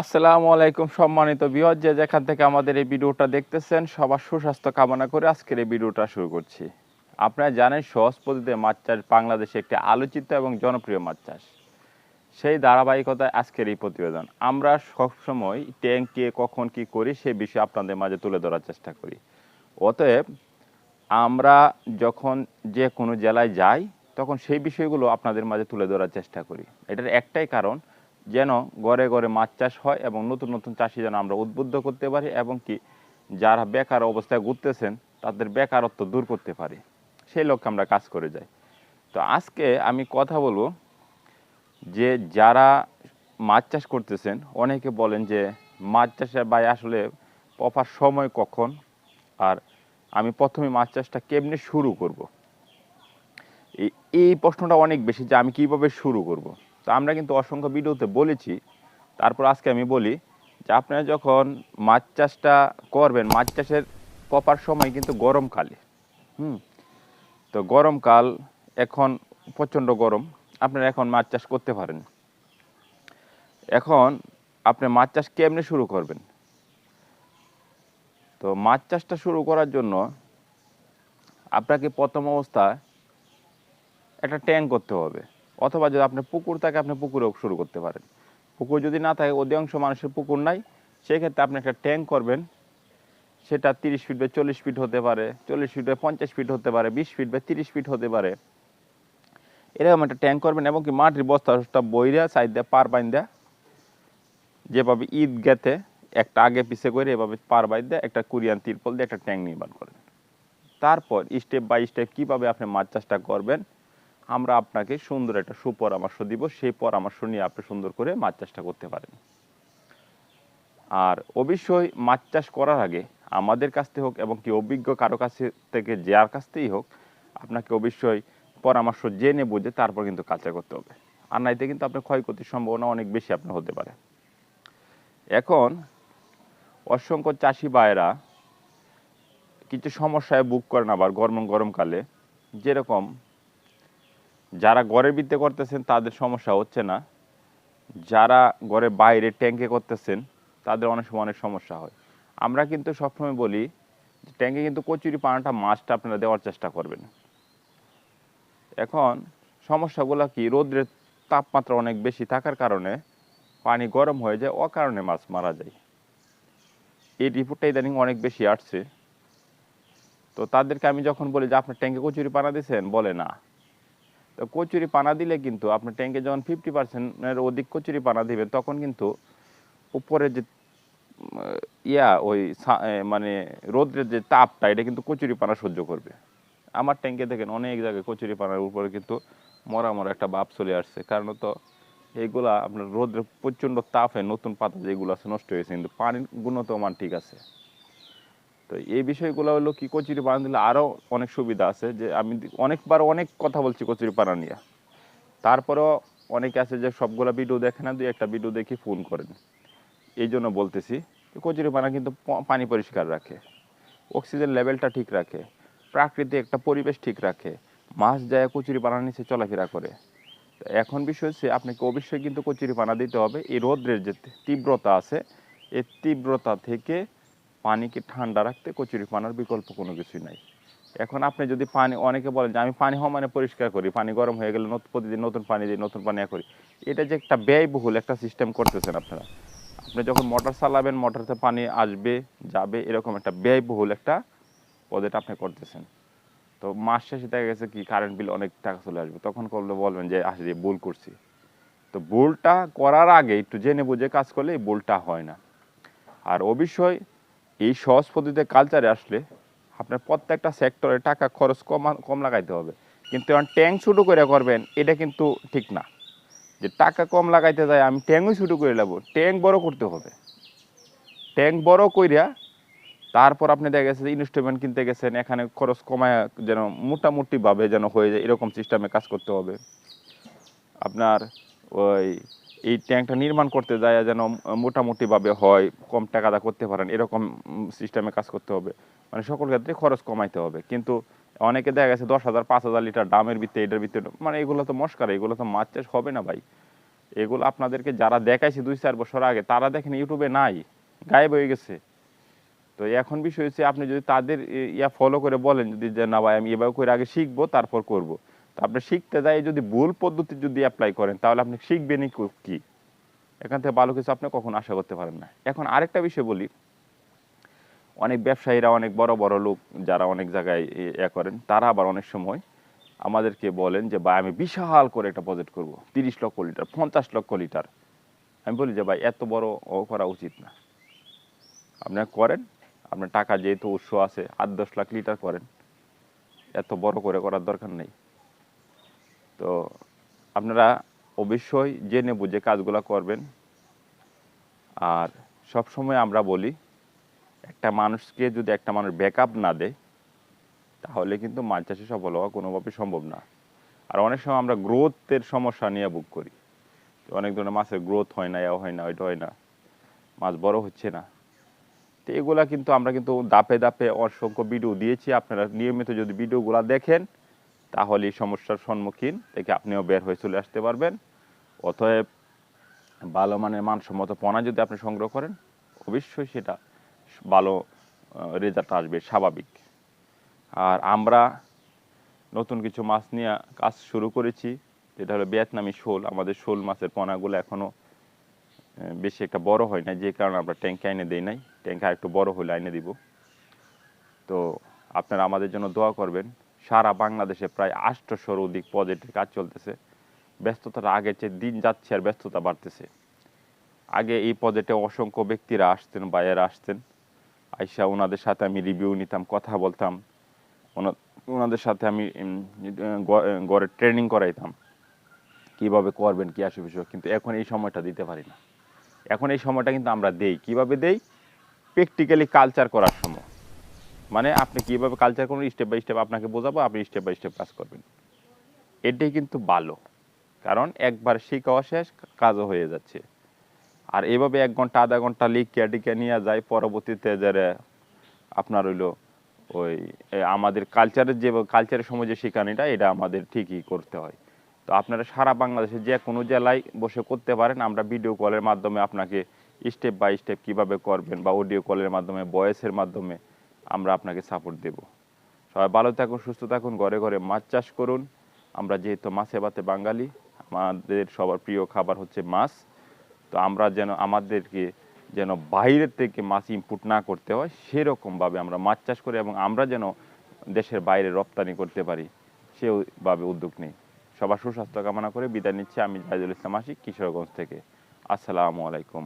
আসসালামু আলাইকুম সম্মানিত বিহজ যে যেখান থেকে আমাদের এই ভিডিওটা দেখতেছেন, সবার সুস্বাস্থ্য কামনা করে আজকের এই ভিডিওটা শুরু করছি। আপনারা জানেন, সহজ পদ্ধতিতে মাছ চাষ বাংলাদেশে একটি আলোচিত এবং জনপ্রিয় মাছ চাষ। সেই ধারাবাহিকতায় আজকের এই প্রতিবেদন। আমরা সবসময় ট্যাঙ্কে কখন কি করি, সে বিষয়ে আপনাদের মাঝে তুলে ধরার চেষ্টা করি। অতএব, আমরা যখন যে কোনো জেলায় যাই, তখন সেই বিষয়গুলো আপনাদের মাঝে তুলে ধরার চেষ্টা করি। এটার একটাই কারণ যেন ঘরে ঘরে মাছ চাষ হয় এবং নতুন নতুন চাষি যেন আমরা উদ্বুদ্ধ করতে পারি এবং কি যারা বেকার অবস্থায় ঘুরতেছেন, তাদের বেকারত্ব দূর করতে পারি সেই লক্ষ্যে আমরা কাজ করে যাই তো আজকে আমি কথা বলব যে যারা মাছ চাষ করতেছেন, অনেকে বলেন যে মাছ চাষে ভাই আসলে প্রপার সময় কখন আর আমি প্রথমে মাছ চাষটা কেমনে শুরু করব। এই প্রশ্নটা অনেক বেশি যে আমি কীভাবে শুরু করব। তো আমরা কিন্তু অসংখ্য ভিডিওতে বলেছি, তারপর আজকে আমি বলি যে আপনারা যখন মাছ চাষটা করবেন, মাছ চাষের প্রপার সময় কিন্তু গরমকালে, হুম? তো গরমকাল এখন প্রচণ্ড গরম, আপনারা এখন মাছ চাষ করতে পারেন। এখন আপনি মাছ চাষ কেমনে শুরু করবেন? তো মাছ চাষটা শুরু করার জন্য আপনাকে প্রথম অবস্থায় একটা ট্যাঙ্ক করতে হবে। অথবা যদি আপনার পুকুর থাকে, আপনি পুকুরেও শুরু করতে পারেন। পুকুর যদি না থাকে, অধিকাংশ মানুষের পুকুর নাই। সেক্ষেত্রে আপনি একটা ট্যাঙ্ক করবেন। সেটা তিরিশ ফিট বা চল্লিশ ফিট হতে পারে, চল্লিশ ফিট বা পঞ্চাশ ফিট হতে পারে, বিশ ফিট বা তিরিশ ফিট হতে পারে। এরকম একটা ট্যাঙ্ক করবেন এবং কি মাটির বস্তাটা বইরা সাইড দিয়ে পার বাইন দেয়া যেভাবে ঈদ গেতে একটা আগে পিছে করে এভাবে পার বাইন দেয় একটা কুরিয়ান তিরপল দিয়ে একটা ট্যাঙ্ক নির্মাণ করেন। তারপর স্টেপ বাই স্টেপ কীভাবে আপনি মাছ চাষটা করবেন আমরা আপনাকে সুন্দর একটা সুপরামর্শ দিব। সেই পরামর্শ নিয়ে আপনি সুন্দর করে মাছ চাষটা করতে পারেন। আর অবশ্যই মাছ চাষ করার আগে আমাদের কাছ থেকে হোক এবং কি অভিজ্ঞ কারও কাছ থেকে যার কাছ থেকেই হোক আপনাকে অবশ্যই পরামর্শ জেনে বুঝে তারপর কিন্তু কাজটা করতে হবে। আর নাইতে কিন্তু আপনার ক্ষয়ক্ষতির সম্ভাবনা অনেক বেশি আপনার হতে পারে। এখন অসংখ্য চাষি ভাইয়েরা কিছু সমস্যায় বুক করেন আবার গরম গরমকালে। যেরকম যারা ঘরের ভিত্তে করতেছেন, তাদের সমস্যা হচ্ছে না। যারা ঘরে বাইরে ট্যাঙ্কে করতেছেন, তাদের অনেক সময় অনেক সমস্যা হয়। আমরা কিন্তু সবসময় বলি যে, ট্যাঙ্কে কিন্তু কচুরি পানাটা মাছটা আপনারা দেওয়ার চেষ্টা করবেন। এখন সমস্যাগুলো কি? রোদ্রের তাপমাত্রা অনেক বেশি থাকার কারণে পানি গরম হয়ে যায় ও কারণে মাছ মারা যায়। এই রিপোর্টটা ইদানিং অনেক বেশি আসছে। তো তাদেরকে আমি যখন বলি যে, আপনার ট্যাঙ্কে কচুরি পানা দিয়েছেন? বলে না। তো কচুরি পানা দিলে কিন্তু আপনার ট্যাঙ্কে যখন ফিফটি পার্সেন্টের অধিক কচুরি পানা দিবেন তখন কিন্তু উপরে যে ইয়া, ওই মানে রোদ্রের যে তাপটা, এটা কিন্তু কচুরি পানা সহ্য করবে। আমার ট্যাঙ্কে দেখেন অনেক জায়গায় কচুরি পানার উপরে কিন্তু মরা মরা একটা বাপ চলে আসছে। কারণ তো এইগুলা আপনার রোদ্রের প্রচণ্ড তাপে নতুন পাতা যেগুলো আছে নষ্ট হয়েছে, কিন্তু পানির গুণগত মান ঠিক আছে। তো এই বিষয়গুলো হলো কি কচুরি পানা দিলে আরও অনেক সুবিধা আছে যে আমি অনেকবার অনেক কথা বলছি কচুরি পানা নিয়ে। তারপরেও অনেকে আছে যে সবগুলা ভিডিও দেখে না, দুই একটা ভিডিও দেখে ফোন করেন। এই জন্য বলতেছি যে কচুরি পানা কিন্তু পানি পরিষ্কার রাখে। অক্সিজেন লেভেলটা ঠিক রাখে। প্রাকৃতিক একটা পরিবেশ ঠিক রাখে। মাছ যায়, কচুরি পানার নিচে চলাফেরা করে। এখন বিষয় হচ্ছে আপনাকে অবশ্যই কিন্তু কচুরি পানা দিতে হবে। এই রোদ্রের যে তীব্রতা আছে, এই তীব্রতা থেকে পানিকে ঠান্ডা রাখতে কচুরি পানার বিকল্প কোনো কিছুই নাই। এখন আপনি যদি পানি, অনেকে বলেন যে আমি পানি সমানে পরিষ্কার করি, পানি গরম হয়ে গেলে নতুন প্রতিদিন নতুন পানি দিই, নতুন পানি করি। এটা যে একটা ব্যয়বহুল একটা সিস্টেম করতেছেন আপনারা। আপনি যখন মোটর চালাবেন, মোটরতে পানি আসবে, যাবে, এরকম একটা ব্যয়বহুল একটা পদ্ধতি আপনি করতেছেন। তো মাস শেষে দেখা গেছে কি কারেন্ট বিল অনেক টাকা চলে আসবে। তখন করলে বলবেন যে আসলে ভুল করছি। তো ভুলটা করার আগে একটু জেনে বুঝে কাজ করলে এই ভুলটা হয় না। আর অবশ্যই এই সহজ পদ্ধতিতে কালচারে আসলে আপনার প্রত্যেকটা সেক্টরে টাকা খরচ কম কম লাগাইতে হবে। কিন্তু এখন ট্যাঙ্ক শুরু করে করবেন, এটা কিন্তু ঠিক না। যে টাকা কম লাগাইতে যায়, আমি ট্যাঙ্কও শুরু করে নেব ট্যাঙ্ক বড় করতে হবে। ট্যাঙ্ক বড় কইরা তারপর আপনি দেখা গেছে যে ইনস্ট্রুমেন্ট কিনতে গেছেন, এখানে খরচ কমায় যেন মোটামুটিভাবে যেন হয়ে যায়, এরকম সিস্টেমে কাজ করতে হবে। আপনার ওই এই ট্যাঙ্কটা নির্মাণ করতে যায়, যেন মোটামুটিভাবে হয়, কম টাকাটা করতে পারেন, এরকম সিস্টেমে কাজ করতে হবে। মানে সকল ক্ষেত্রে খরচ কমাইতে হবে। কিন্তু অনেকে দেখা গেছে দশ হাজার, পাঁচ হাজার লিটার দামের ভিত্তি এটার ভিত্তি মানে এগুলো তো মস্কার এগুলো তো মাছ চাষ হবে না ভাই। এগুলো আপনাদেরকে যারা দেখাইছে দুই চার বছর আগে, তারা দেখেন ইউটিউবে নাই, গায়েব হয়ে গেছে। তো এখন বিষয় হচ্ছে, আপনি যদি তাদের ইয়া ফলো করে বলেন, যদি যে, না ভাই, আমি এভাবে করে আগে শিখব, তারপর করব। তো আপনি শিখতে যাই, যদি ভুল পদ্ধতি যদি অ্যাপ্লাই করেন, তাহলে আপনি শিখবেনই কি এখান থেকে ভালো কিছু আপনি কখন আশা করতে পারেন না। এখন আরেকটা বিষয় বলি। অনেক ব্যবসায়ীরা, অনেক বড় বড় লোক যারা অনেক জায়গায় এ- করেন, তারা আবার অনেক সময় আমাদেরকে বলেন যে, ভাই, আমি বিশাল করে একটা প্রজেক্ট করব। তিরিশ লক্ষ লিটার, পঞ্চাশ লক্ষ লিটার। আমি বলি যে, ভাই, এত বড় ও করা উচিত না। আপনারা করেন, আপনার টাকা যেহেতু উৎস আছে, আট দশ লাখ লিটার করেন, এত বড় করে করার দরকার নেই। তো আপনারা অবশ্যই জেনে বুঝে কাজগুলো করবেন। আর সব সময় আমরা বলি, একটা মানুষকে যদি একটা মানুষ ব্যাকআপ না দেয়, তাহলে কিন্তু মাছ চাষে সফল হওয়া কোনোভাবেই সম্ভব না। আর অনেক সময় আমরা গ্রোথের সমস্যা নিয়ে বুক করি। অনেক ধরনের মাছের গ্রোথ হয় না, এও হয় না, ওইটা হয় না। মাছ বড় হচ্ছে না। তো এগুলা কিন্তু আমরা কিন্তু দাপে দাপে অসংখ্য ভিডিও দিয়েছি। আপনারা নিয়মিত যদি ভিডিওগুলো দেখেন তাহলে এই সমস্যার সম্মুখীন থেকে আপনিও বের হয়ে চলে আসতে পারবেন। অতএব ভালো মানের মানসম্মত পণা যদি আপনি সংগ্রহ করেন, অবশ্যই সেটা ভালো রেজাল্ট আসবে স্বাভাবিক। আর আমরা নতুন কিছু মাছ নিয়ে কাজ শুরু করেছি, যেটা হলো ভিয়েতনামি শোল। আমাদের শোল মাছের পোনাগুলো এখনও বেশি একটা বড় হয় না যে কারণে আমরা ট্যাঙ্কে আইনে দেই নাই। ট্যাঙ্কে একটু বড় হলে আইনে দিব। তো আপনারা আমাদের জন্য দোয়া করবেন সারা বাংলাদেশে প্রায় আটশোশোর অধিক প্রজেক্টের কাজ চলতেছে। ব্যস্ততাটা আগের চেয়ে দিন যাচ্ছে আর ব্যস্ততা বাড়তেছে। আগে এই প্রজেক্টে অসংখ্য ব্যক্তিরা আসতেন বাইরে আসতেন। আইসা ওনাদের সাথে আমি রিভিউ নিতাম, কথা বলতাম। ওনা- ওনাদের সাথে আমি গড়ে ট্রেনিং করাইতাম। কীভাবে করবেন, কি আসবে বিষয় কিন্তু এখন এই সময়টা দিতে পারি না। এখন এই সময়টা কিন্তু আমরা দেই। কীভাবে দেই? প্র্যাকটিক্যালি কালচার করার সময়। মানে আপনি কীভাবে কালচার করবেন স্টেপ বাই স্টেপ আপনাকে বোঝাবো, আপনি স্টেপ বাই স্টেপ কাজ করবেন। এটাই কিন্তু ভালো, কারণ একবার শেখাও শেষ, কাজও হয়ে যাচ্ছে। আর এভাবে এক ঘণ্টা, আধা ঘণ্টা লিখিয়া টিকে নিয়ে যায়, পরবর্তীতে যারা আপনার হইল ওই আমাদের কালচারের যে কালচারের সময় যে শেখানিটা, এটা আমাদের ঠিকই করতে হয়। তো আপনারা সারা বাংলাদেশে যে কোনো জেলায় বসে করতে পারেন, আমরা ভিডিও কলের মাধ্যমে আপনাকে স্টেপ বাই স্টেপ কীভাবে করবেন বা অডিও কলের মাধ্যমে ভয়েসের মাধ্যমে আমরা আপনাকে সাপোর্ট দেব। সবাই ভালো থাকুন, সুস্থ থাকুন, ঘরে ঘরে মাছ চাষ করুন। আমরা যেহেতু মাছে ভাতে বাঙালি, আমাদের সবার প্রিয় খাবার হচ্ছে মাছ। তো আমরা যেন, আমাদেরকে যেন বাইরের থেকে মাছ ইম্পোর্ট না করতে হয়, সেরকমভাবে আমরা মাছ চাষ করি এবং আমরা যেন দেশের বাইরে রপ্তানি করতে পারি, সেভাবে উদ্যোগ নেই। সবার সুস্বাস্থ্য কামনা করে বিদায় নিচ্ছি। আমি জাহিদুল ইসলাম আশিক কিশোরগঞ্জ থেকে। আসসালামু আলাইকুম।